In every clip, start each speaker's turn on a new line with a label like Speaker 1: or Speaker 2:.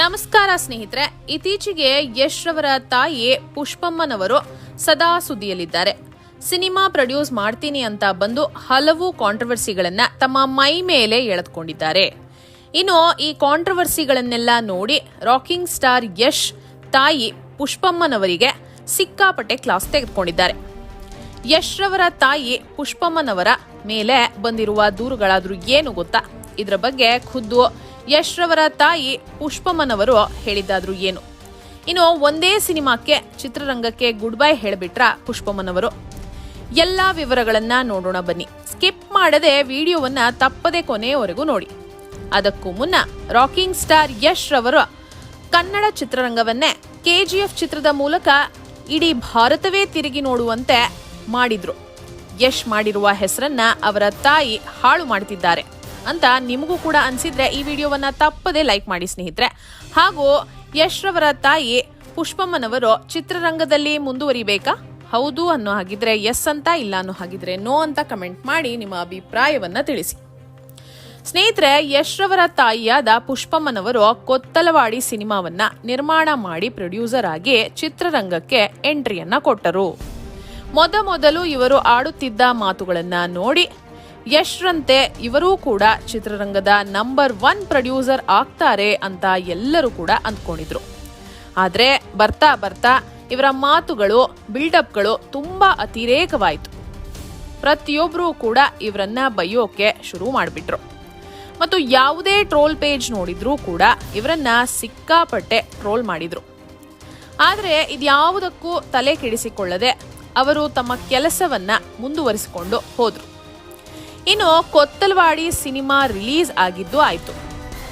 Speaker 1: ನಮಸ್ಕಾರ ಸ್ನೇಹಿತರೆ, ಇತ್ತೀಚೆಗೆ ಯಶ್ ರವರ ತಾಯಿ ಪುಷ್ಪಮ್ಮನವರು ಸದಾ ಸುದ್ದಿಯಲ್ಲಿದ್ದಾರೆ. ಸಿನಿಮಾ ಪ್ರೊಡ್ಯೂಸ್ ಮಾಡ್ತೀನಿ ಅಂತ ಬಂದು ಹಲವು ಕಾಂಟ್ರವರ್ಸಿಗಳನ್ನ ತಮ್ಮ ಮೈ ಮೇಲೆ ಎಳೆದುಕೊಂಡಿದ್ದಾರೆ. ಇನ್ನು ಈ ಕಾಂಟ್ರವರ್ಸಿಗಳನ್ನೆಲ್ಲ ನೋಡಿ ರಾಕಿಂಗ್ ಸ್ಟಾರ್ ಯಶ್ ತಾಯಿ ಪುಷ್ಪಮ್ಮನವರಿಗೆ ಸಿಕ್ಕಾಪಟ್ಟೆ ಕ್ಲಾಸ್ ತೆಗೆದುಕೊಂಡಿದ್ದಾರೆ. ಯಶ್ ರವರ ತಾಯಿ ಪುಷ್ಪಮ್ಮನವರ ಮೇಲೆ ಬಂದಿರುವ ದೂರುಗಳಾದ್ರೂ ಏನು ಗೊತ್ತಾ? ಇದರ ಬಗ್ಗೆ ಖುದ್ದು ಯಶ್ ರವರ ತಾಯಿ ಪುಷ್ಪಮ್ಮನವರು ಹೇಳಿದ್ದಾದ್ರು ಏನು? ಇನ್ನು ಒಂದೇ ಸಿನಿಮಾಕ್ಕೆ, ಚಿತ್ರರಂಗಕ್ಕೆ ಗುಡ್ ಬೈ ಹೇಳಿಬಿಟ್ರ ಪುಷ್ಪಮ್ಮನವರು. ಎಲ್ಲಾ ವಿವರಗಳನ್ನ ನೋಡೋಣ ಬನ್ನಿ. ಸ್ಕಿಪ್ ಮಾಡದೆ ವಿಡಿಯೋವನ್ನ ತಪ್ಪದೆ ಕೊನೆಯವರೆಗೂ ನೋಡಿ. ಅದಕ್ಕೂ ಮುನ್ನ ರಾಕಿಂಗ್ ಸ್ಟಾರ್ ಯಶ್ ರವರು ಕನ್ನಡ ಚಿತ್ರರಂಗವನ್ನೇ ಕೆಜಿಎಫ್ ಚಿತ್ರದ ಮೂಲಕ ಇಡೀ ಭಾರತವೇ ತಿರುಗಿ ನೋಡುವಂತೆ ಮಾಡಿದ್ರು. ಯಶ್ ಮಾಡಿರುವ ಹೆಸರನ್ನ ಅವರ ತಾಯಿ ಹಾಳು ಮಾಡ್ತಿದ್ದಾರೆ. ಅಂತ ನಿಮಗೂ ಕೂಡ ಅನ್ಸಿದ್ರೆ ಈ ವಿಡಿಯೋವನ್ನ ತಪ್ಪದೆ ಲೈಕ್ ಮಾಡಿ ಸ್ನೇಹಿತರೆ. ಹಾಗೂ ಯಶ್ ರವರ ತಾಯಿ ಪುಷ್ಪಮ್ಮನವರು ಚಿತ್ರರಂಗದಲ್ಲಿ ಮುಂದುವರಿಬೇಕಾ? ಹೌದು ಅನ್ನೋ ಹಾಗಿದ್ರೆ ಎಸ್ ಅಂತ ಇಲ್ಲ ಅನ್ನೋ ಹಾಗಿದ್ರೆ ನೋ ಅಂತ ಕಮೆಂಟ್ ಮಾಡಿ ನಿಮ್ಮ ಅಭಿಪ್ರಾಯವನ್ನ ತಿಳಿಸಿ. ಸ್ನೇಹಿತರೆ, ಯಶ್ ರವರ ತಾಯಿಯಾದ ಪುಷ್ಪಮ್ಮನವರು ಕೊತ್ತಲವಾಡಿ ಸಿನಿಮಾವನ್ನ ನಿರ್ಮಾಣ ಮಾಡಿ ಪ್ರೊಡ್ಯೂಸರ್ ಆಗಿ ಚಿತ್ರರಂಗಕ್ಕೆ ಎಂಟ್ರಿಯನ್ನ ಕೊಟ್ಟರು. ಮೊದಮೊದಲು ಇವರು ಆಡುತ್ತಿದ್ದ ಮಾತುಗಳನ್ನ ನೋಡಿ ಯಶ್ರಂತೆ, ಇವರೂ ಕೂಡ ಚಿತ್ರರಂಗದ ನಂಬರ್ ಒನ್ ಪ್ರೊಡ್ಯೂಸರ್ ಆಗ್ತಾರೆ ಅಂತ ಎಲ್ಲರೂ ಕೂಡ ಅಂದ್ಕೊಂಡಿದ್ರು. ಆದರೆ ಬರ್ತಾ ಬರ್ತಾ ಇವರ ಮಾತುಗಳು ಬಿಲ್ಡಪ್ಗಳು ತುಂಬ ಅತಿರೇಕವಾಯಿತು. ಪ್ರತಿಯೊಬ್ಬರೂ ಕೂಡ ಇವರನ್ನ ಬೈಯೋಕೆ ಶುರು ಮಾಡಿಬಿಟ್ರು. ಮತ್ತು ಯಾವುದೇ ಟ್ರೋಲ್ ಪೇಜ್ ನೋಡಿದ್ರೂ ಕೂಡ ಇವರನ್ನ ಸಿಕ್ಕಾಪಟ್ಟೆ ಟ್ರೋಲ್ ಮಾಡಿದರು. ಆದರೆ ಇದ್ಯಾವುದಕ್ಕೂ ತಲೆ ಕೆಡಿಸಿಕೊಳ್ಳದೆ ಅವರು ತಮ್ಮ ಕೆಲಸವನ್ನು ಮುಂದುವರಿಸಿಕೊಂಡು ಹೋದ್ರು. ಇನ್ನು ಕೊತ್ತಲ್ವಾಡಿ ಸಿನಿಮಾ ರಿಲೀಸ್ ಆಗಿದ್ದು ಆಯ್ತು.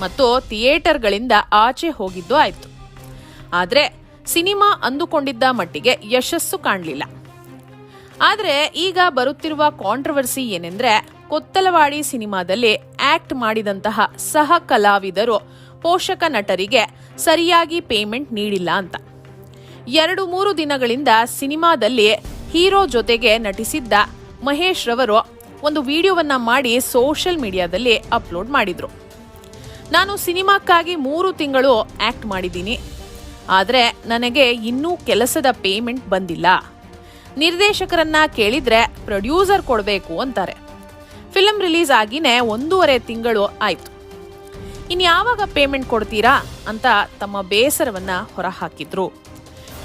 Speaker 1: ಮತ್ತು ಥಿಯೇಟರ್ಗಳಿಂದ ಆಚೆ ಹೋಗಿದ್ದು ಆಯ್ತು. ಆದರೆ ಸಿನಿಮಾ ಅಂದುಕೊಂಡಿದ್ದ ಮಟ್ಟಿಗೆ ಯಶಸ್ಸು ಕಾಣಲಿಲ್ಲ. ಆದರೆ ಈಗ ಬರುತ್ತಿರುವ ಕಾಂಟ್ರವರ್ಸಿ ಏನೆಂದರೆ ಕೊತ್ತಲವಾಡಿ ಸಿನಿಮಾದಲ್ಲಿ ಆಕ್ಟ್ ಮಾಡಿದಂತಹ ಸಹ ಕಲಾವಿದರು ಪೋಷಕ ನಟರಿಗೆ ಸರಿಯಾಗಿ ಪೇಮೆಂಟ್ ನೀಡಿಲ್ಲ ಅಂತ. ಎರಡು ಮೂರು ದಿನಗಳಿಂದ ಸಿನಿಮಾದಲ್ಲಿ ಹೀರೋ ಜೊತೆಗೆ ನಟಿಸಿದ್ದ ಮಹೇಶ್ ರವರು ಒಂದು ವಿಡಿಯೋವನ್ನ ಮಾಡಿ ಸೋಷಿಯಲ್ ಮೀಡಿಯಾದಲ್ಲಿ ಅಪ್ಲೋಡ್ ಮಾಡಿದ್ರು. ನಾನು ಸಿನಿಮಾಕ್ಕಾಗಿ ಮೂರು ತಿಂಗಳು ಆಕ್ಟ್ ಮಾಡಿದ್ದೀನಿ. ಆದರೆ ನನಗೆ ಇನ್ನೂ ಕೆಲಸದ ಪೇಮೆಂಟ್ ಬಂದಿಲ್ಲ. ನಿರ್ದೇಶಕರನ್ನ ಕೇಳಿದ್ರೆ ಪ್ರೊಡ್ಯೂಸರ್ ಕೊಡಬೇಕು ಅಂತಾರೆ. ಫಿಲಮ್ ರಿಲೀಸ್ ಆಗಿನೇ ಒಂದೂವರೆ ತಿಂಗಳು ಆಯ್ತು. ಇನ್ಯಾವಾಗ ಪೇಮೆಂಟ್ ಕೊಡ್ತೀರಾ ಅಂತ ತಮ್ಮ ಬೇಸರವನ್ನ ಹೊರಹಾಕಿದ್ರು.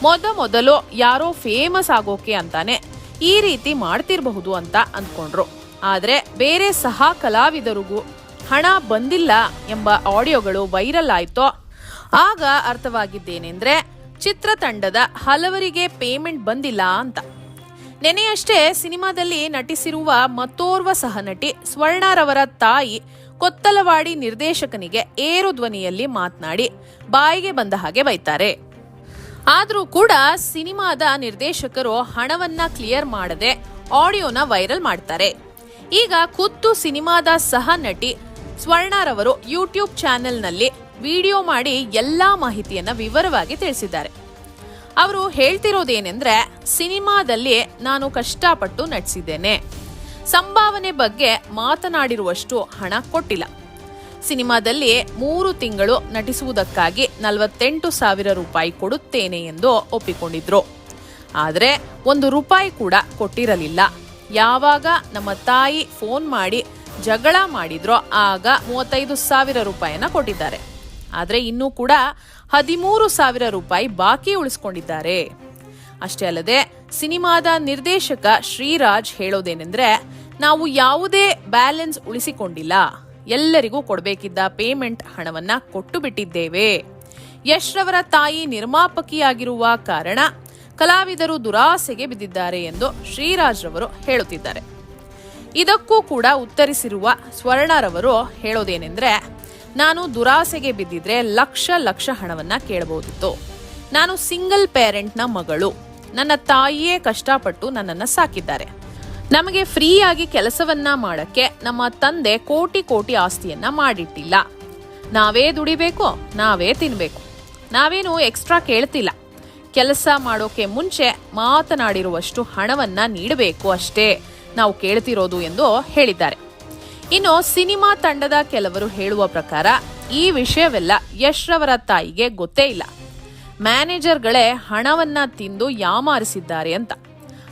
Speaker 1: ಮೊದ ಮೊದಲು ಯಾರೋ ಫೇಮಸ್ ಆಗೋಕೆ ಅಂತಾನೆ ಈ ರೀತಿ ಮಾಡ್ತಿರಬಹುದು ಅಂತ ಅಂದ್ಕೊಂಡ್ರು. ಆದ್ರೆ ಬೇರೆ ಸಹ ಕಲಾವಿದರಿಗೂ ಹಣ ಬಂದಿಲ್ಲ ಎಂಬ ಆಡಿಯೋಗಳು ವೈರಲ್ ಆಯಿತೋ. ಆಗ ಅರ್ಥವಾಗಿದ್ದೇನೆಂದ್ರೆ ಚಿತ್ರತಂಡದ ಹಲವರಿಗೆ ಪೇಮೆಂಟ್ ಬಂದಿಲ್ಲ ಅಂತ. ನೆನೆಯಷ್ಟೇ ಸಿನಿಮಾದಲ್ಲಿ ನಟಿಸಿರುವ ಮತ್ತೋರ್ವ ಸಹನಟಿ ಸ್ವರ್ಣರವರ ತಾಯಿ ಕೊತ್ತಲವಾಡಿ ನಿರ್ದೇಶಕನಿಗೆ ಏರು ಧ್ವನಿಯಲ್ಲಿ ಮಾತನಾಡಿ ಬಾಯಿಗೆ ಬಂದ ಹಾಗೆ ಬೈತಾರೆ. ಆದರೂ ಕೂಡ ಸಿನಿಮಾದ ನಿರ್ದೇಶಕರು ಹಣವನ್ನ ಕ್ಲಿಯರ್ ಮಾಡದೆ ಆಡಿಯೋನ ವೈರಲ್ ಮಾಡ್ತಾರೆ. ಈಗ ಖುದ್ದು ಸಿನಿಮಾದ ಸಹ ನಟಿ ಸ್ವರ್ಣರವರು ಯೂಟ್ಯೂಬ್ ಚಾನೆಲ್ನಲ್ಲಿ ವಿಡಿಯೋ ಮಾಡಿ ಎಲ್ಲಾ ಮಾಹಿತಿಯನ್ನ ವಿವರವಾಗಿ ತಿಳಿಸಿದ್ದಾರೆ. ಅವರು ಹೇಳ್ತಿರೋದೇನೆಂದ್ರೆ, ಸಿನಿಮಾದಲ್ಲಿ ನಾನು ಕಷ್ಟಪಟ್ಟು ನಟಿಸಿದ್ದೇನೆ. ಸಂಭಾವನೆ ಬಗ್ಗೆ ಮಾತನಾಡಿರುವಷ್ಟು ಹಣ ಕೊಟ್ಟಿಲ್ಲ. ಸಿನಿಮಾದಲ್ಲಿ ಮೂರು ತಿಂಗಳು ನಟಿಸುವುದಕ್ಕಾಗಿ ನಲವತ್ತೆಂಟು ಸಾವಿರ ರೂಪಾಯಿ ಕೊಡುತ್ತೇನೆ ಎಂದು ಒಪ್ಪಿಕೊಂಡಿದ್ರು. ಆದರೆ ಒಂದು ರೂಪಾಯಿ ಕೂಡ ಕೊಟ್ಟಿರಲಿಲ್ಲ. ಯಾವಾಗ ನಮ್ಮ ತಾಯಿ ಫೋನ್ ಮಾಡಿ ಜಗಳ ಮಾಡಿದ್ರೋ ಆಗ ಮೂವತ್ತೈದು ಸಾವಿರ ರೂಪಾಯಿನ ಕೊಟ್ಟಿದ್ದಾರೆ. ಆದರೆ ಇನ್ನೂ ಕೂಡ ಹದಿಮೂರು ಸಾವಿರ ರೂಪಾಯಿ ಬಾಕಿ ಉಳಿಸ್ಕೊಂಡಿದ್ದಾರೆ. ಅಷ್ಟೇ ಅಲ್ಲದೆ ಸಿನಿಮಾದ ನಿರ್ದೇಶಕ ಶ್ರೀರಾಜ್ ಹೇಳೋದೇನೆಂದ್ರೆ, ನಾವು ಯಾವುದೇ ಬ್ಯಾಲೆನ್ಸ್ ಉಳಿಸಿಕೊಂಡಿಲ್ಲ. ಎಲ್ಲರಿಗೂ ಕೊಡಬೇಕಿದ್ದ ಪೇಮೆಂಟ್ ಹಣವನ್ನ ಕೊಟ್ಟು ಬಿಟ್ಟಿದ್ದೇವೆ. ಯಶ್ ರವರ ತಾಯಿ ನಿರ್ಮಾಪಕಿಯಾಗಿರುವ ಕಾರಣ ಕಲಾವಿದರು ದುರಾಸೆಗೆ ಬಿದ್ದಿದ್ದಾರೆ ಎಂದು ಶ್ರೀರಾಜ್ ರವರು ಹೇಳುತ್ತಿದ್ದಾರೆ. ಇದಕ್ಕೂ ಕೂಡ ಉತ್ತರಿಸಿರುವ ಸ್ವರ್ಣರವರು ಹೇಳೋದೇನೆಂದ್ರೆ, ನಾನು ದುರಾಸೆಗೆ ಬಿದ್ದಿದ್ರೆ ಲಕ್ಷ ಲಕ್ಷ ಹಣವನ್ನ ಕೇಳಬಹುದಿತ್ತು. ನಾನು ಸಿಂಗಲ್ ಪೇರೆಂಟ್ನ ಮಗಳು. ನನ್ನ ತಾಯಿಯೇ ಕಷ್ಟಪಟ್ಟು ನನ್ನನ್ನು ಸಾಕಿದ್ದಾರೆ. ನಮಗೆ ಫ್ರೀಯಾಗಿ ಕೆಲಸವನ್ನ ಮಾಡಕ್ಕೆ ನಮ್ಮ ತಂದೆ ಕೋಟಿ ಕೋಟಿ ಆಸ್ತಿಯನ್ನ ಮಾಡಿಟ್ಟಿಲ್ಲ. ನಾವೇ ದುಡಿಬೇಕು, ನಾವೇ ತಿನ್ಬೇಕು. ನಾವೇನು ಎಕ್ಸ್ಟ್ರಾ ಕೇಳ್ತಿಲ್ಲ. ಕೆಲಸ ಮಾಡೋಕೆ ಮುಂಚೆ ಮಾತನಾಡಿರುವಷ್ಟು ಹಣವನ್ನ ನೀಡಬೇಕು ಅಷ್ಟೇ ನಾವು ಕೇಳ್ತಿರೋದು ಎಂದು ಹೇಳಿದ್ದಾರೆ. ಇನ್ನು ಸಿನಿಮಾ ತಂಡದ ಕೆಲವರು ಹೇಳುವ ಪ್ರಕಾರ ಈ ವಿಷಯವೆಲ್ಲ ಯಶ್ ರವರ ತಾಯಿಗೆ ಗೊತ್ತೇ ಇಲ್ಲ. ಮ್ಯಾನೇಜರ್ಗಳೇ ಹಣವನ್ನ ತಿಂದು ಯಾಮಾರಿಸಿದ್ದಾರೆ ಅಂತ.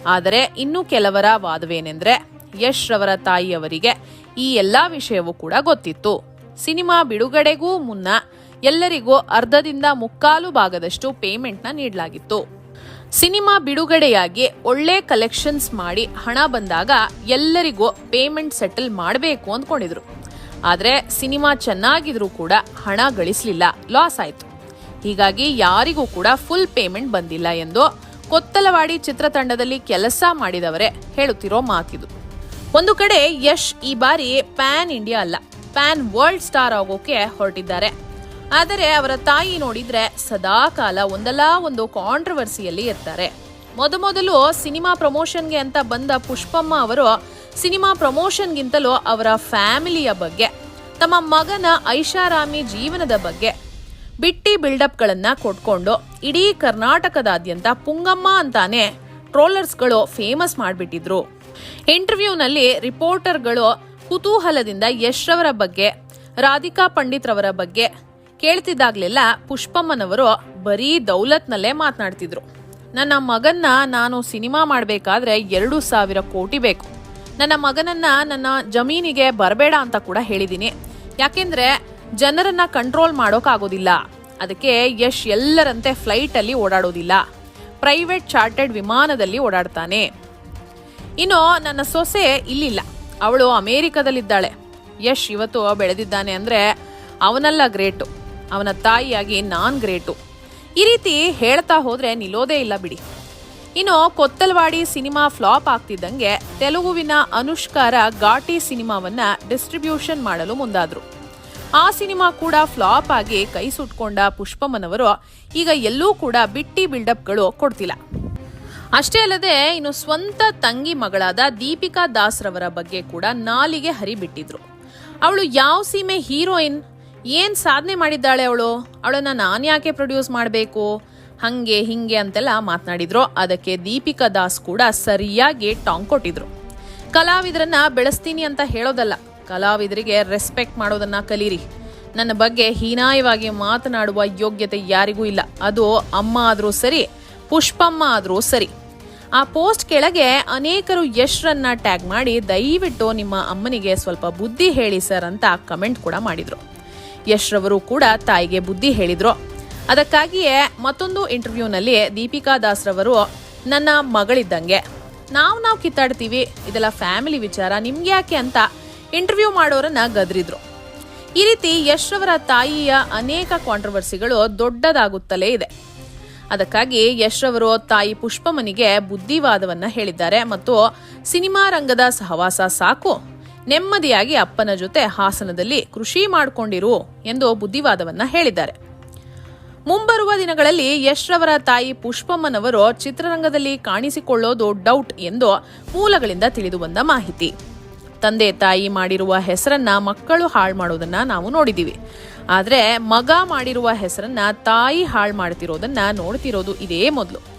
Speaker 1: ಆದರೆ ಇನ್ನು ಕೆಲವರ ವಾದವೇನೆಂದ್ರೆ ಯಶ್ ರವರ ತಾಯಿಯವರಿಗೆ ಈ ಎಲ್ಲಾ ವಿಷಯವೂ ಕೂಡ ಗೊತ್ತಿತ್ತು. ಸಿನಿಮಾ ಬಿಡುಗಡೆಗೂ ಮುನ್ನ ಎಲ್ಲರಿಗೂ ಅರ್ಧದಿಂದ ಮುಕ್ಕಾಲು ಭಾಗದಷ್ಟು ಪೇಮೆಂಟ್ನ ನೀಡಲಾಗಿತ್ತು. ಸಿನಿಮಾ ಬಿಡುಗಡೆಯಾಗಿ ಒಳ್ಳೆ ಕಲೆಕ್ಷನ್ಸ್ ಮಾಡಿ ಹಣ ಬಂದಾಗ ಎಲ್ಲರಿಗೂ ಪೇಮೆಂಟ್ ಸೆಟಲ್ ಮಾಡಬೇಕು ಅಂದ್ಕೊಂಡಿದ್ರು. ಆದರೆ ಸಿನಿಮಾ ಚೆನ್ನಾಗಿದ್ರೂ ಕೂಡ ಹಣ ಗಳಿಸಲಿಲ್ಲ ಲಾಸ್ ಆಯಿತು. ಹೀಗಾಗಿ ಯಾರಿಗೂ ಕೂಡ ಫುಲ್ ಪೇಮೆಂಟ್ ಬಂದಿಲ್ಲ ಎಂದು ಕೊತ್ತಲವಾಡಿ ಚಿತ್ರತಂಡದಲ್ಲಿ ಕೆಲಸ ಮಾಡಿದವರೇ ಹೇಳುತ್ತಿರೋ ಮಾತಿದು. ಒಂದು ಕಡೆ ಯಶ್ ಈ ಬಾರಿ ಪ್ಯಾನ್ ಇಂಡಿಯಾ ಅಲ್ಲ ಪ್ಯಾನ್ ವರ್ಲ್ಡ್ ಸ್ಟಾರ್ ಆಗೋಕೆ ಹೊರಟಿದ್ದಾರೆ. ಆದರೆ ಅವರ ತಾಯಿ ನೋಡಿದ್ರೆ ಸದಾ ಕಾಲ ಒಂದಲ್ಲ ಒಂದು ಕಾಂಟ್ರವರ್ಸಿಯಲ್ಲಿ ಇರ್ತಾರೆ. ಮೊದಮೊದಲು ಸಿನಿಮಾ ಪ್ರಮೋಷನ್ಗೆ ಅಂತ ಬಂದ ಪುಷ್ಪಮ್ಮ ಅವರು ಸಿನಿಮಾ ಪ್ರಮೋಷನ್ಗಿಂತಲೂ ಅವರ ಫ್ಯಾಮಿಲಿಯ ಬಗ್ಗೆ, ತಮ್ಮ ಮಗನ ಐಷಾರಾಮಿ ಜೀವನದ ಬಗ್ಗೆ, ಬಿಟ್ಟಿ ಬಿಲ್ಡಪ್ಗಳನ್ನ ಕೊಟ್ಕೊಂಡು ಇಡೀ ಕರ್ನಾಟಕದಾದ್ಯಂತ ಪುಂಗಮ್ಮ ಅಂತಾನೆ ಟ್ರೋಲರ್ಸ್ಗಳು ಫೇಮಸ್ ಮಾಡಿಬಿಟ್ಟಿದ್ರು. ಇಂಟರ್ವ್ಯೂನಲ್ಲಿ ರಿಪೋರ್ಟರ್ಗಳು ಕುತೂಹಲದಿಂದ ಯಶ್ರವರ ಬಗ್ಗೆ, ರಾಧಿಕಾ ಪಂಡಿತ್ ರವರ ಬಗ್ಗೆ ಕೇಳ್ತಿದ್ದಾಗ್ಲೆಲ್ಲ ಪುಷ್ಪಮ್ಮನವರು ಬರೀ ದೌಲತ್ನಲ್ಲೇ ಮಾತನಾಡ್ತಿದ್ರು. ನನ್ನ ಮಗನ್ನ ನಾನು ಸಿನಿಮಾ ಮಾಡಬೇಕಾದ್ರೆ ಎರಡು ಸಾವಿರ ಕೋಟಿ ಬೇಕು. ನನ್ನ ಮಗನನ್ನ ನನ್ನ ಜಮೀನಿಗೆ ಬರಬೇಡ ಅಂತ ಕೂಡ ಹೇಳಿದ್ದೀನಿ ಯಾಕೆಂದ್ರೆ ಜನರನ್ನ ಕಂಟ್ರೋಲ್ ಮಾಡೋಕ್ಕಾಗೋದಿಲ್ಲ. ಅದಕ್ಕೆ ಯಶ್ ಎಲ್ಲರಂತೆ ಫ್ಲೈಟಲ್ಲಿ ಓಡಾಡೋದಿಲ್ಲ. ಪ್ರೈವೇಟ್ ಚಾರ್ಟೆಡ್ ವಿಮಾನದಲ್ಲಿ ಓಡಾಡ್ತಾನೆ. ಇನ್ನು ನನ್ನ ಸೊಸೆ ಇಲ್ಲಿಲ್ಲ. ಅವಳು ಅಮೇರಿಕದಲ್ಲಿದ್ದಾಳೆ. ಯಶ್ ಇವತ್ತು ಬೆಳೆದಿದ್ದಾನೆ ಅಂದರೆ ಅವನಲ್ಲ ಗ್ರೇಟು. ಅವನ ತಾಯಿಯಾಗಿ ನಾನ್ ಗ್ರೇಟು. ಈ ರೀತಿ ಹೇಳ್ತಾ ಹೋದ್ರೆ ನಿಲ್ಲೋದೇ ಇಲ್ಲ ಬಿಡಿ. ಇನ್ನು ಕೊತ್ತಲ್ವಾಡಿ ಸಿನಿಮಾ ಫ್ಲಾಪ್ ಆಗ್ತಿದ್ದಂಗೆ ತೆಲುಗುವಿನ ಅನುಷ್ಕಾರ ಘಾಟಿ ಸಿನಿಮಾವನ್ನ ಡಿಸ್ಟ್ರಿಬ್ಯೂಷನ್ ಮಾಡಲು ಮುಂದಾದ್ರು. ಆ ಸಿನಿಮಾ ಕೂಡ ಫ್ಲಾಪ್ ಆಗಿ ಕೈ ಸುಟ್ಕೊಂಡ ಪುಷ್ಪಮ್ಮನವರು ಈಗ ಎಲ್ಲೂ ಕೂಡ ಬಿಟ್ಟಿ ಬಿಲ್ಡಪ್ಗಳು ಕೊಡ್ತಿಲ್ಲ. ಅಷ್ಟೇ ಅಲ್ಲದೆ ಇನ್ನು ಸ್ವಂತ ತಂಗಿ ಮಗಳಾದ ದೀಪಿಕಾ ದಾಸ್ ರವರ ಬಗ್ಗೆ ಕೂಡ ನಾಲಿಗೆ ಹರಿಬಿಟ್ಟಿದ್ರು. ಅವಳು ಯಾವ ಸೀಮೆ ಹೀರೋಯಿನ್ ಏನ್ ಸಾಧನೆ ಮಾಡಿದ್ದಾಳೆ ಅವಳು? ಅವಳನ್ನ ನಾನು ಯಾಕೆ ಪ್ರೊಡ್ಯೂಸ್ ಮಾಡಬೇಕು? ಹಂಗೆ ಹಿಂಗೆ ಅಂತೆಲ್ಲ ಮಾತನಾಡಿದ್ರು. ಅದಕ್ಕೆ ದೀಪಿಕಾ ದಾಸ್ ಕೂಡ ಸರಿಯಾಗಿ ಟಾಂಗ್ ಕೊಟ್ಟಿದ್ರು. ಕಲಾವಿದರನ್ನ ಬೆಳೆಸ್ತೀನಿ ಅಂತ ಹೇಳೋದಲ್ಲ, ಕಲಾವಿದರಿಗೆ ರೆಸ್ಪೆಕ್ಟ್ ಮಾಡೋದನ್ನ ಕಲೀರಿ. ನನ್ನ ಬಗ್ಗೆ ಹೀನಾಯವಾಗಿ ಮಾತನಾಡುವ ಯೋಗ್ಯತೆ ಯಾರಿಗೂ ಇಲ್ಲ. ಅದು ಅಮ್ಮ ಆದ್ರೂ ಸರಿ, ಪುಷ್ಪಮ್ಮ ಆದ್ರೂ ಸರಿ. ಆ ಪೋಸ್ಟ್ ಕೆಳಗೆ ಅನೇಕರು ಯಶ್ರನ್ನ ಟ್ಯಾಗ್ ಮಾಡಿ ದಯವಿಟ್ಟು ನಿಮ್ಮ ಅಮ್ಮನಿಗೆ ಸ್ವಲ್ಪ ಬುದ್ಧಿ ಹೇಳಿ ಸರ್ ಅಂತ ಕಮೆಂಟ್ ಕೂಡ ಮಾಡಿದ್ರು. ಯಶ್ ರವರು ಕೂಡ ತಾಯಿಗೆ ಬುದ್ಧಿ ಹೇಳಿದ್ರು. ಅದಕ್ಕಾಗಿಯೇ ಮತ್ತೊಂದು ಇಂಟರ್ವ್ಯೂನಲ್ಲಿ ದೀಪಿಕಾ ದಾಸ್ ರವರು ನನ್ನ ಮಗಳಿದ್ದಂಗೆ. ನಾವು ನಾವು ಕಿತ್ತಾಡ್ತೀವಿ. ಇದೆಲ್ಲ ಫ್ಯಾಮಿಲಿ ವಿಚಾರ. ನಿಮ್ಗೆ ಯಾಕೆ ಅಂತ ಇಂಟರ್ವ್ಯೂ ಮಾಡೋರನ್ನ ಗದ್ರಿದ್ರು. ಈ ರೀತಿ ಯಶ್ ರವರ ತಾಯಿಯ ಅನೇಕ ಕಾಂಟ್ರವರ್ಸಿಗಳು ದೊಡ್ಡದಾಗುತ್ತಲೇ ಇದೆ. ಅದಕ್ಕಾಗಿ ಯಶ್ ರವರು ತಾಯಿ ಪುಷ್ಪಮನಿಗೆ ಬುದ್ಧಿವಾದವನ್ನ ಹೇಳಿದ್ದಾರೆ ಮತ್ತು ಸಿನಿಮಾ ರಂಗದ ಸಹವಾಸ ಸಾಕು. ನೆಮ್ಮದಿಯಾಗಿ ಅಪ್ಪನ ಜೊತೆ ಹಾಸನದಲ್ಲಿ ಕೃಷಿ ಮಾಡಿಕೊಂಡಿರು ಎಂದು ಬುದ್ಧಿವಾದವನ್ನ ಹೇಳಿದ್ದಾರೆ. ಮುಂಬರುವ ದಿನಗಳಲ್ಲಿ ಯಶ್ರವರ ತಾಯಿ ಪುಷ್ಪಮ್ಮನವರು ಚಿತ್ರರಂಗದಲ್ಲಿ ಕಾಣಿಸಿಕೊಳ್ಳೋದು ಡೌಟ್ ಎಂದು ಮೂಲಗಳಿಂದ ತಿಳಿದು ಬಂದ ಮಾಹಿತಿ. ತಂದೆ ತಾಯಿ ಮಾಡಿರುವ ಹೆಸರನ್ನ ಮಕ್ಕಳು ಹಾಳು ಮಾಡೋದನ್ನ ನಾವು ನೋಡಿದೀವಿ. ಆದ್ರೆ ಮಗ ಮಾಡಿರುವ ಹೆಸರನ್ನ ತಾಯಿ ಹಾಳು ಮಾಡ್ತಿರೋದನ್ನ ನೋಡ್ತಿರೋದು ಇದೇ ಮೊದಲು.